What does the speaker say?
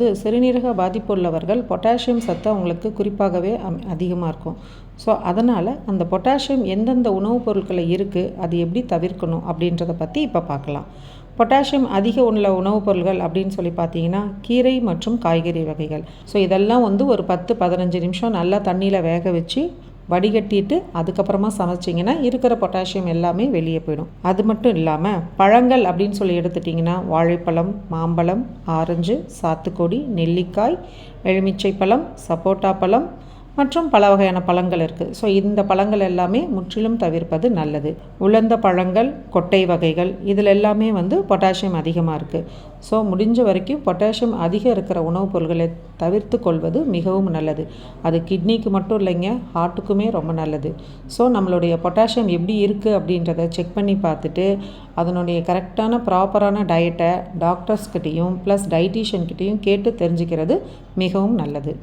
வந்து சிறுநீரக பாதிப்பு உள்ளவர்கள் பொட்டாசியம் சத்து அவங்களுக்கு குறிப்பாகவே அம் அதிகமாக இருக்கும். ஸோ அதனால் அந்த பொட்டாசியம் எந்தெந்த உணவுப் பொருட்களில் இருக்குது அது எப்படி தவிர்க்கணும் அப்படின்றத பற்றி இப்போ பார்க்கலாம் பொட்டாசியம் அதிக உள்ள உணவுப் பொருள்கள் அப்படின்னு சொல்லி பார்த்தீங்கன்னா கீரை மற்றும் காய்கறி வகைகள். ஸோ இதெல்லாம் வந்து ஒரு பத்து பதினஞ்சு நிமிஷம் நல்லா தண்ணியில் வேக வச்சு வடிகட்டிட்டு அதுக்கப்புறமா சமைச்சிங்கன்னா இருக்கிற பொட்டாசியம் எல்லாமே வெளியே போயிடும். அது மட்டும் இல்லாமல் பழங்கள் அப்படின்னு சொல்லி எடுத்துட்டிங்கன்னா வாழைப்பழம் மாம்பழம் ஆரஞ்சு சாத்துக்குடி நெல்லிக்காய் எலுமிச்சை பழம் சப்போட்டா பழம் மற்றும் பல வகையான பழங்கள் இருக்குது ஸோ இந்த பழங்கள் எல்லாமே முற்றிலும் தவிர்ப்பது நல்லது. உலர்ந்த பழங்கள் கொட்டை வகைகள் இதில் எல்லாமே வந்து பொட்டாசியம் அதிகமாக இருக்குது ஸோ முடிஞ்ச வரைக்கும் பொட்டாசியம் அதிகம் இருக்கிற உணவுப் பொருட்களை தவிர்த்து கொள்வது மிகவும் நல்லது. அது கிட்னிக்கு மட்டும் இல்லைங்க ஹார்ட்டுக்குமே ரொம்ப நல்லது. ஸோ நம்மளுடைய பொட்டாசியம் எப்படி இருக்குது அப்படின்றத செக் பண்ணி பார்த்துட்டு அதனுடைய கரெக்டான ப்ராப்பரான டயட்டை டாக்டர்ஸ்கிட்டையும் ப்ளஸ் டயட்டீஷியன்கிட்டையும் கேட்டு தெரிஞ்சுக்கிறது மிகவும் நல்லது.